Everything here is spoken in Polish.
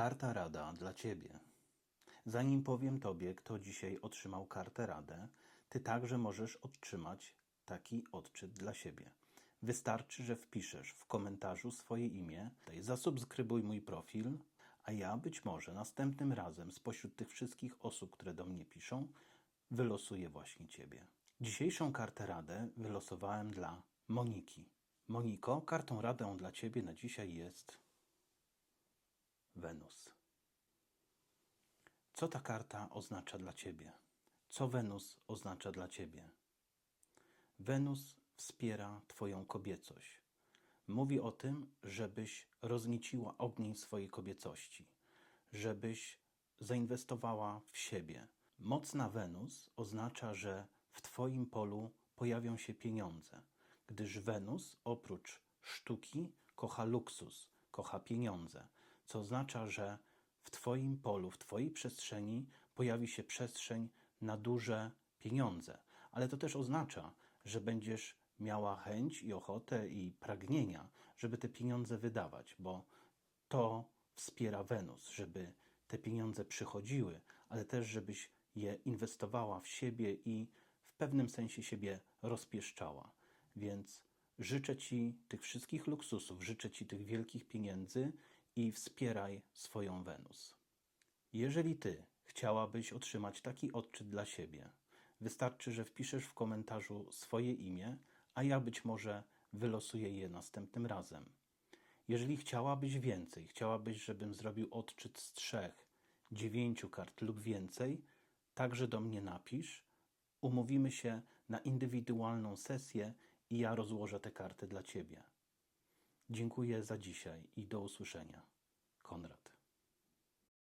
Karta Rada dla Ciebie. Zanim powiem Tobie, kto dzisiaj otrzymał kartę Radę, Ty także możesz otrzymać taki odczyt dla siebie. Wystarczy, że wpiszesz w komentarzu swoje imię, zasubskrybuj mój profil, a ja być może następnym razem spośród tych wszystkich osób, które do mnie piszą, wylosuję właśnie Ciebie. Dzisiejszą kartę Radę wylosowałem dla Moniki. Moniko, kartą Radę dla Ciebie na dzisiaj jest Wenus. Co ta karta oznacza dla Ciebie? Co Wenus oznacza dla Ciebie? Wenus wspiera Twoją kobiecość. Mówi o tym, żebyś roznieciła ogień swojej kobiecości, żebyś zainwestowała w siebie. Mocna Wenus oznacza, że w Twoim polu pojawią się pieniądze, gdyż Wenus oprócz sztuki kocha luksus, kocha pieniądze, co oznacza, że w Twoim polu, w Twojej przestrzeni pojawi się przestrzeń na duże pieniądze. Ale to też oznacza, że będziesz miała chęć i ochotę i pragnienia, żeby te pieniądze wydawać, bo to wspiera Wenus, żeby te pieniądze przychodziły, ale też żebyś je inwestowała w siebie i w pewnym sensie siebie rozpieszczała. Więc życzę Ci tych wszystkich luksusów, życzę Ci tych wielkich pieniędzy i wspieraj swoją Wenus. Jeżeli Ty chciałabyś otrzymać taki odczyt dla siebie, wystarczy, że wpiszesz w komentarzu swoje imię, a ja być może wylosuję je następnym razem. Jeżeli chciałabyś więcej, chciałabyś, żebym zrobił odczyt z trzech, dziewięciu kart lub więcej, także do mnie napisz. Umówimy się na indywidualną sesję i ja rozłożę te karty dla Ciebie. Dziękuję za dzisiaj i do usłyszenia. Konrad.